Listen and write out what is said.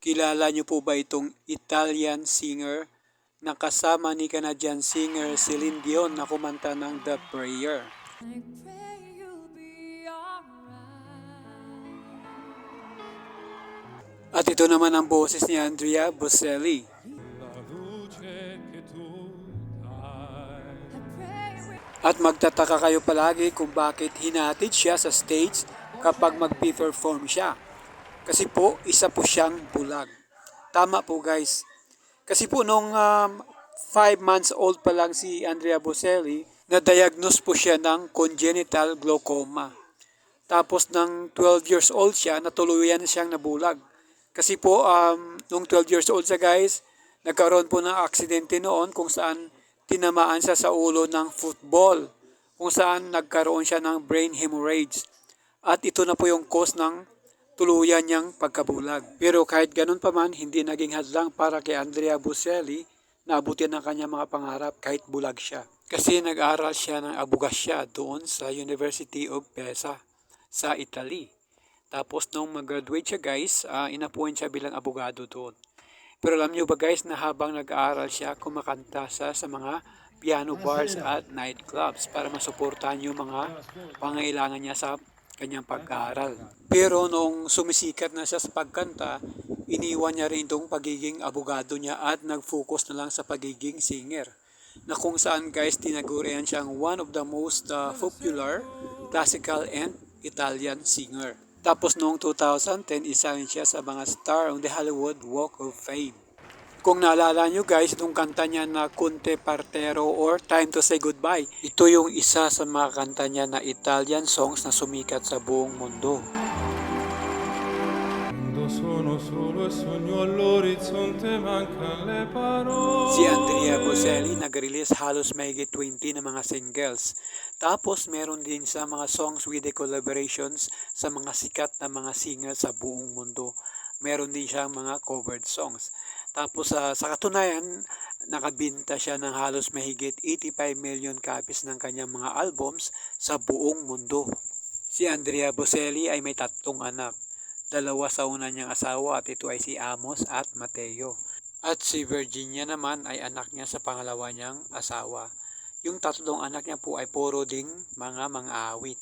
Kilala niyo po ba itong Italian singer na kasama ni Canadian singer Celine Dion na kumanta ng The Prayer? At ito naman ang boses ni Andrea Bocelli. At magtataka kayo palagi kung bakit hinatid siya sa stage kapag mag-perform siya. Kasi po, isa po siyang bulag. Tama po guys. Kasi po nung 5 months old pa lang si Andrea Bocelli, na-diagnose po siya ng congenital glaucoma. Tapos ng 12 years old siya, natuluyan siyang nabulag. Kasi po, um, nung 12 years old siya guys, nagkaroon po ng aksidente noon kung saan tinamaan siya sa ulo ng football. Kung saan nagkaroon siya ng brain hemorrhage. At ito na po yung cause ng tuluyan niyang pagkabulag. Pero kahit ganun pa man, hindi naging hadlang para kay Andrea Bocelli na abutin ang kanyang mga pangarap kahit bulag siya. Kasi nag-aral siya ng abugasya doon sa University of Pisa sa Italy. Tapos nung mag-graduate siya guys, uh, inappoint siya bilang abogado doon. Pero alam niyo ba guys na habang nag-aaral siya, kumakanta siya sa mga piano bars at nightclubs para masuportahan yung mga pangailangan niya sa kanyang pag-aaral. Pero nung sumisikat na siya sa pagkanta, iniwan niya rin itong pagiging abogado niya at nag-focus na lang sa pagiging singer. Na kung saan guys tinagurian siyang one of the most uh, popular classical and Italian singer. Tapos noong 2010, isa rin siya sa mga star on the Hollywood Walk of Fame. Kung naalala nyo guys, itong kanta niya na Conte Partero or Time to Say Goodbye, ito yung isa sa mga kanta niya na Italian songs na sumikat sa buong mundo. Sono solo e sogno all'orizzonte mancano le parole. Si Andrea Bocelli nag-release halos mahigit 20 na mga singles. Tapos meron din sa mga songs with the collaborations sa mga sikat na mga singer sa buong mundo. Meron din siyang mga covered songs. Tapos sa sa katunayan, nakabinta siya ng halos mahigit 85 million copies ng kanyang mga albums sa buong mundo. Si Andrea Bocelli ay may tatlong anak. Dalawa sa una niyang asawa at ito ay si Amos at Mateo. At si Virginia naman ay anak niya sa pangalawa niyang asawa. Yung tatlong anak niya po ay puro ding mga mang-aawit.